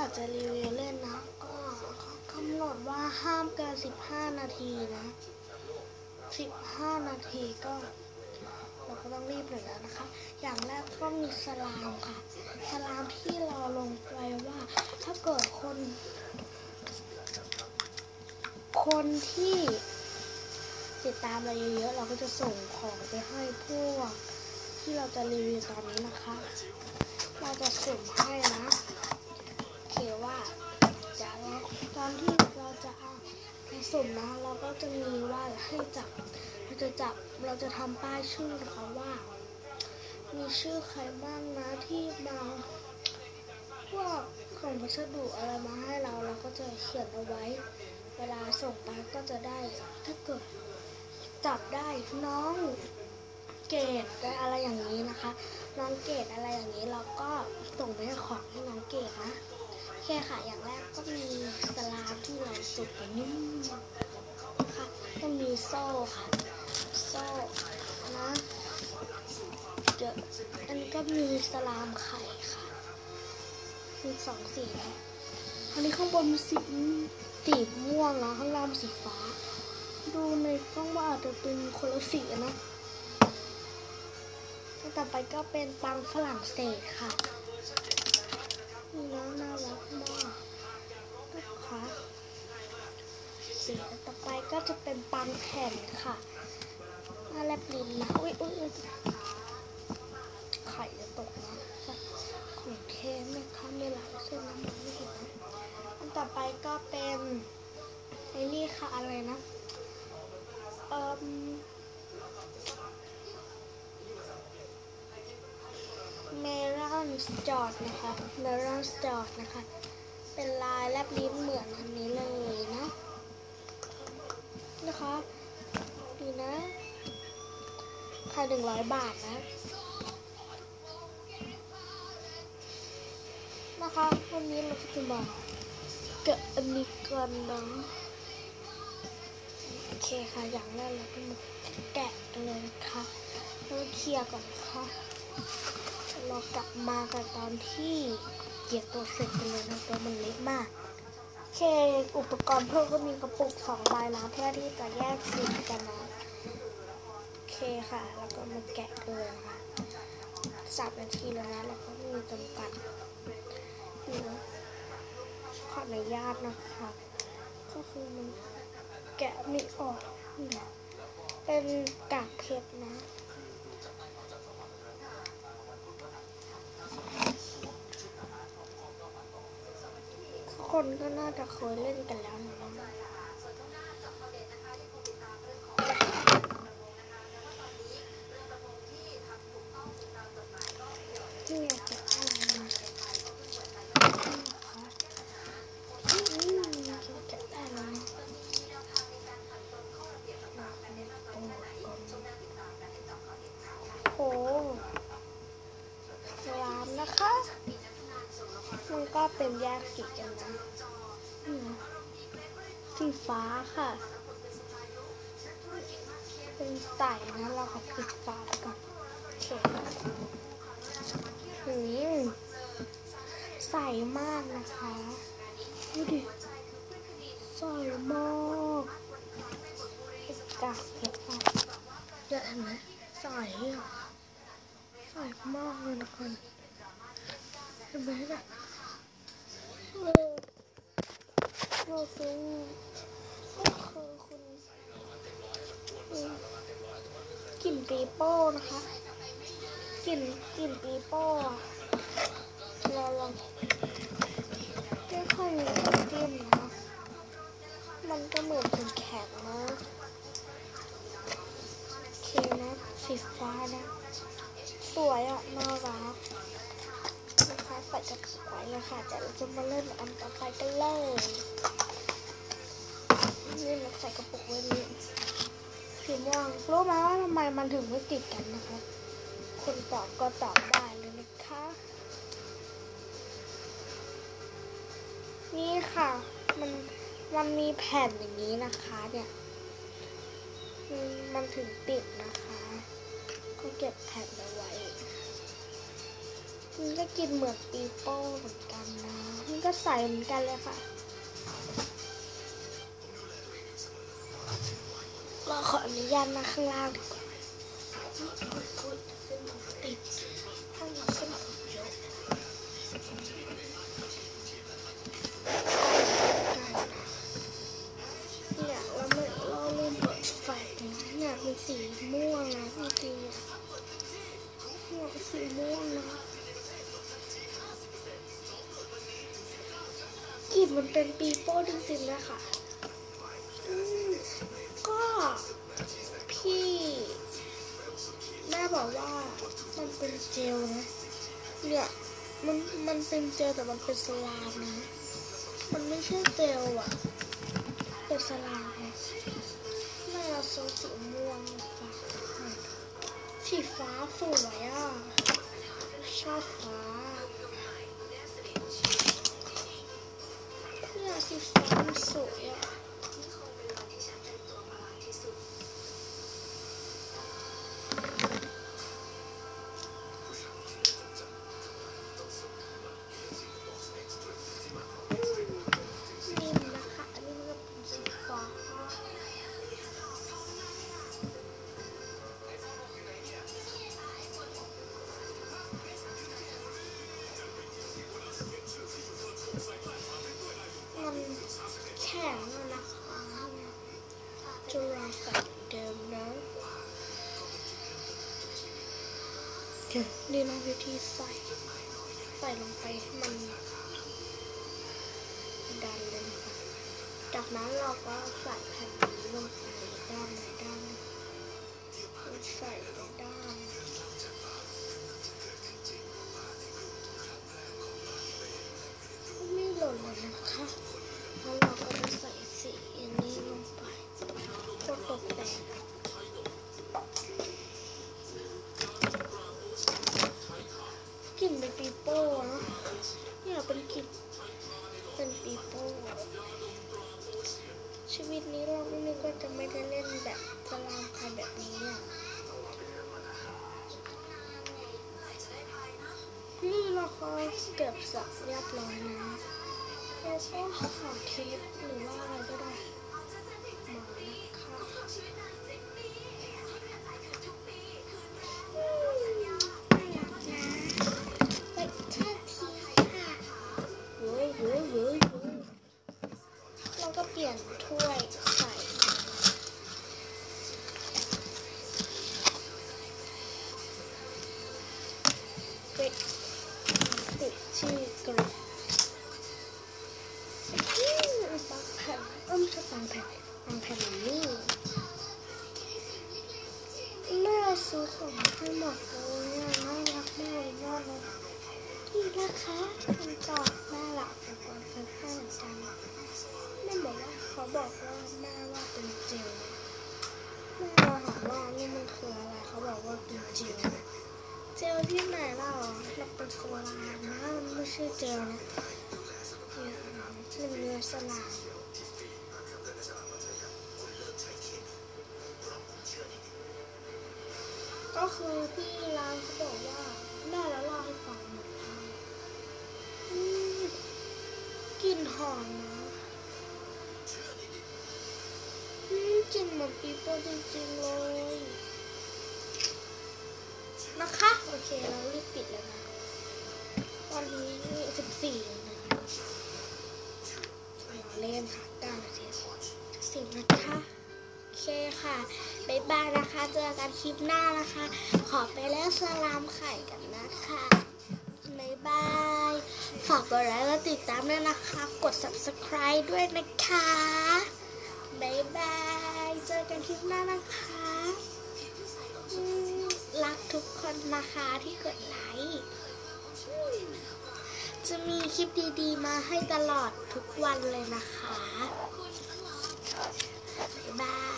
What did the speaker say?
อาจจะรีวิวเล่นนะ ก็กำหนดว่าห้ามเกิน15 นาทีนะ 15 นาทีก็เราก็ต้องรีบหน่อยแล้วนะคะ อย่างแรกก็มีสลามค่ะ สลามที่เราลงไปว่า ถ้าเกิดคน คนที่ติดตามเราเยอะๆ เราก็จะส่งของไปให้พวก ที่เราจะรีวิวตอนนี้นะคะ เราจะสุ่มให้นะ อนที่เราจะเอาไปสุ่มนะเราก็จะมีว่าให้จับเราจะจับเราจะทำป้ายชื่อนะคะว่า มีชื่อใครบ้างนะที่มาพวกของพัสดุอะไรมาให้เราเราก็จะเขียนเอาไว้ เวลาส่งไปก็จะได้ถ้าเกิดจับได้น้องเกดอะไรอย่างนี้นะคะ น้องเกดอะไรอย่างนี้เราก็ส่งไปให้ของให้น้องเกดนะ คค่ะ อย่างแรกก็มีสลามที่เราจุดไปนิ่มค่ะ ก็มีโซ่ค่ะ โซ่นะเดี๋ยวอันนี้ก็มีสลามไข่ค่ะ มีสองสีนะอันนี้ข้างบนสีสีม่วงนะข้างล่างสีฟ้า ดูในกล้องว่าอาจจะเป็นคนละสีนะต่อไปก็เป็นปังฝรั่งเศสค่ะนี่น้องน่ารักมากนะคะ สีต่อไปก็จะเป็นปังแผ่นค่ะหน้าแลบลิ้นนะอุ้ยอุ้ยอุ๊ยไข่จะตกนะค่ะของเทมนะคะมีหลายเส้นนะมองไม่เห็นนะอันต่อไปก็เป็นไอ้นี่ค่ะอะไรนะเอ่มเมลอนสจอดนะคะเมลอนสจอดนะคะ เป็นลายแลบลิ้นเหมือนอันนี้เลยนะ นะคะ ดีนะค่าหนึ่งร้อยบาทนะ นะคะ วันนี้เราก็จะมาเกะอันนี้กันนะโอเคค่ะ อย่างแรกเราก็มาแกะกันเลยนะคะแล้วเคลียร์ก่อนนะคะเรากลับมากันตอนที่เกียตัวเสร็จกันเลยนะตัวมันเล็กมาก เค อุปกรณ์เพิ่มก็มีกระปุกสองใบนะเพื่อที่จะแยกสีกันนะโอเคค่ะ แล้วก็มาแกะกันเลยค่ะสามนาทีแล้วนะเราก็มีจำกัดนะขออนุญาตนะคะก็คือมันแกะไม่ออก เป็นกากเพชรนะ คนก็น่าจะเคยเล่นกันแล้วนะนี่อยากจะอะไรมานี่นะคะนี่จะได้แล้วนะโอ้สลามนะคะมันก็เป็นแยกกันนะ ฟ้าค่ะ เป็นใสนะเราขอปิดฟ้าไปก่อนโอเคหืมใสมากนะคะดูดิใสมากเป็นกากเพชรอะเยอะเห็นไหมใสอะใสมากเลยนะคะเห็นไหมน่ะเราคือก็คือคุณกลิ่น ปีโป้นะคะกลิ่นกลิ่นปีโป้อะเราลองไม่ค่อยมีน้ำจิ้มนะมันก็เหมือนเป็นแข็งนะโอเคนะสีฟ้านะ สวยอะน่ารักนะคะใส่กระปุกไว้เลยค่ะเดี๋ยวเราจะมาเล่นอันต่อไปกันเลยนี่เราใส่กระปุกไว้นี่ สีม่วงรู้ไหมว่าทำไมมันถึงไม่ติดกันนะคะคนตอบก็ตอบได้เลยนะคะ นี่ค่ะ มันมันมีแผ่นอย่างนี้นะคะเนี่ยมันถึงติดนะคะ ก็เก็บแผ่นเอาไว้มันก็กินเหมือนปีโป้เหมือนกันนะมันก็ใส่เหมือนกันเลยค่ะ เราขออนุญาตนะข้างล่างดีกว่าติดข้างหลังขึ้นเยอะเนี่ยเราไม่เราลืมเปิดไฟเนี่ยเป็นสีม่วงนะจริงๆอะเนี่ยเป็นสีม่วงนะกลิ่นมันเป็นปีโป้จริงๆนะคะ เจลนะ เนี่ย มัน มันเป็นเจลแต่มันเป็นสลามนะ มันไม่ใช่เจลอะเป็นสลามนะแม่เราซื้อสีม่วงฟ้าสีฟ้าสวยอะ ชอบฟ้าเนี่ยสีฟ้าสวยอะ ข็งอะนะคะจะลอใส่เดิมนะเดี๋ยวนี่นะวิธีใส่ ใส่ลงไปให้มันดันเลยนะคะจากนั้นเราก็ใส่ ชีวิตนี้เราไม่นึกว่าจะไม่ได้เล่นแบบสลามใครแบบนี้อะนี่เราก็เก็บสับเรียบร้อยนะแล้วก็หาเทปหรือว่าอะไรก็ได้ ลี่ยนถ้วยใส่ป็ดติดที่กระอืมบางแผ่นอ้มใช่บางแผ่นบางแผ่นนี่แม่ซื้อของให้หมดเลยอะน่ารักมากเลยยอดเลยนี่นะคะมันก็น่ารักแต่ก่อนเป็นเหมือนกันแม่บอกว่า เขาบอกว่าแม่ว่าเป็นเจลแม่เราถามว่านี่มันคืออะไรเขาบอกว่าเป็นเจลเจลที่ไหนเล่าเราเป็นสลานะมันไม่ใช่เจลนะเนี่เป็นเนื้อสลามก็คือพี่ร้านเขาบอกว่าแม่แล้วเล่าให้ฟังหมดกลิ่นหอมนะ อืมกลิ่นเหมือนปีโป้จริงๆเลยนะคะ โอเค เรารีบปิดแล้วนะตอนนี้สิบสี่นะเราเล่นค่ะเก้านาทีสิบนะคะโอเคค่ะ บ๊ายบายนะคะ เจอกันคลิปหน้านะคะ ขอไปเล่นสลามไข่กันนะคะบ๊ายบาย ฝากกดไลค์และติดตามด้วยนะคะ กด subscribe ด้วยนะคะ คลิปหน้านะคะรักทุกคนนะคะที่กดไลค์จะมีคลิปดีๆ มาให้ตลอดทุกวันเลยนะคะ บ๊ายบาย